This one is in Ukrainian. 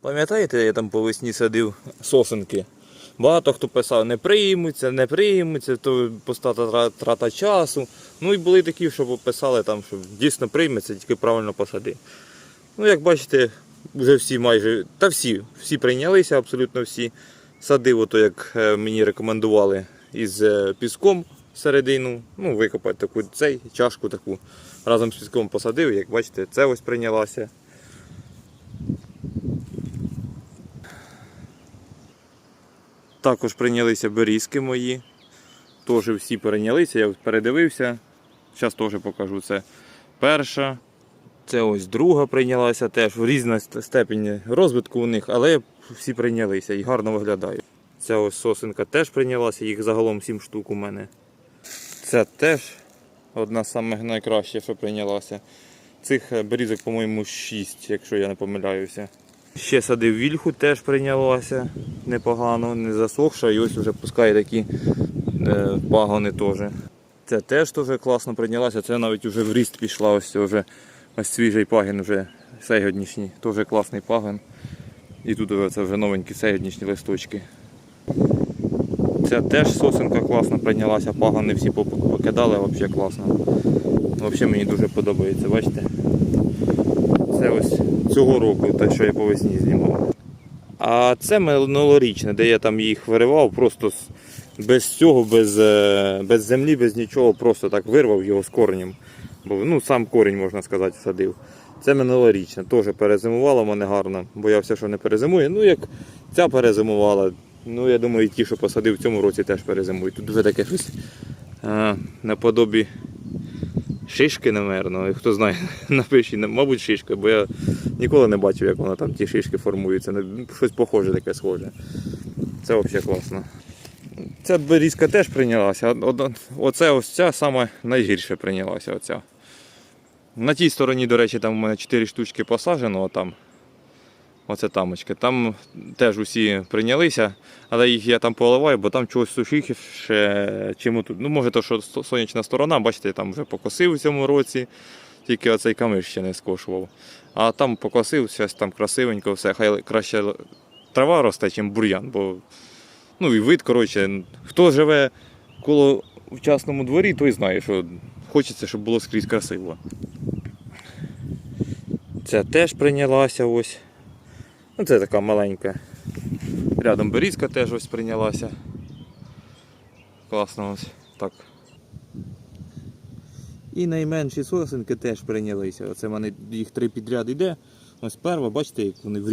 Пам'ятаєте, я там по весні садив сосенки. Багато хто писав, не приймуться, не приймуться, то пуста тра- трата часу. Ну і були такі, що писали там, що дійсно прийметься, тільки правильно посади. Ну, як бачите, вже всі майже, та всі, всі прийнялися, абсолютно всі. Садив, ото як е, мені рекомендували, із е, піском середину. Ну, викопати таку цей, чашку таку. Разом з піском посадив, як бачите, це ось прийнялася. Також прийнялися берізки мої. Теж всі перейнялися, я передивився. Зараз теж покажу це. Перша. Це ось друга прийнялася теж в різна ст- степені розвитку у них, але всі прийнялися і гарно виглядають. Ця ось сосенка теж прийнялася, їх загалом 7 штук у мене. Це теж одна з найкращих, що прийнялася. Цих е, берізок, по-моєму, 6, якщо я не помиляюся. Ще садив вільху, теж прийнялася непогано, не засохша, і ось вже пускає такі е, пагони теж. Це теж теж класно прийнялася, це навіть вже в ріст пішла, ось це вже ось свіжий пагін, вже сегоднішній, теж класний пагін. І тут це вже новенькі сегоднішні листочки. Ця теж сосенка класно прийнялася, пагони всі покидали, взагалі класно. Взагалі мені дуже подобається, бачите? Це ось цього року, те, що я по весні знімав. А це минулорічне, де я там їх виривав, просто без цього, без, е, без землі, без нічого, просто так вирвав його з коренем. Бо ну, сам корінь, можна сказати, садив. Це минулорічне, теж перезимувало мене гарно. Боявся, що не перезимує. Ну, як ця перезимувала, ну я думаю, і ті, що посадив в цьому році, теж перезимують. Тут вже таке щось наподобі шишки, напевно. Хто знає, напишіть, мабуть, шишка, бо я ніколи не бачив, як вона там ті шишки формуються. Ну, Щось похоже, таке схоже. Це взагалі класно. Ця берізка теж прийнялася. Оце ось ця саме найгірше прийнялася. Оця. На тій стороні, до речі, там у мене 4 штучки посаджено, отам. Оце тамочки. Там теж усі прийнялися, але їх я там поливаю, бо там чогось сухіше, чим тут. Ну, може, то, що сонячна сторона, бачите, я там вже покосив у цьому році, тільки оцей камиш ще не скошував. А там покосив, щось там красивенько, все. Хай краще трава росте, ніж бур'ян, бо ну і вид, коротше, хто живе коло в частному дворі, той знає, що хочеться, щоб було скрізь красиво. Ця теж прийнялася ось. Ну, це така маленька. Рядом берізка теж ось прийнялася. Класно ось так. І найменші сосенки теж прийнялися. Оце в мене їх три підряд йде. Ось перва, бачите, як вони в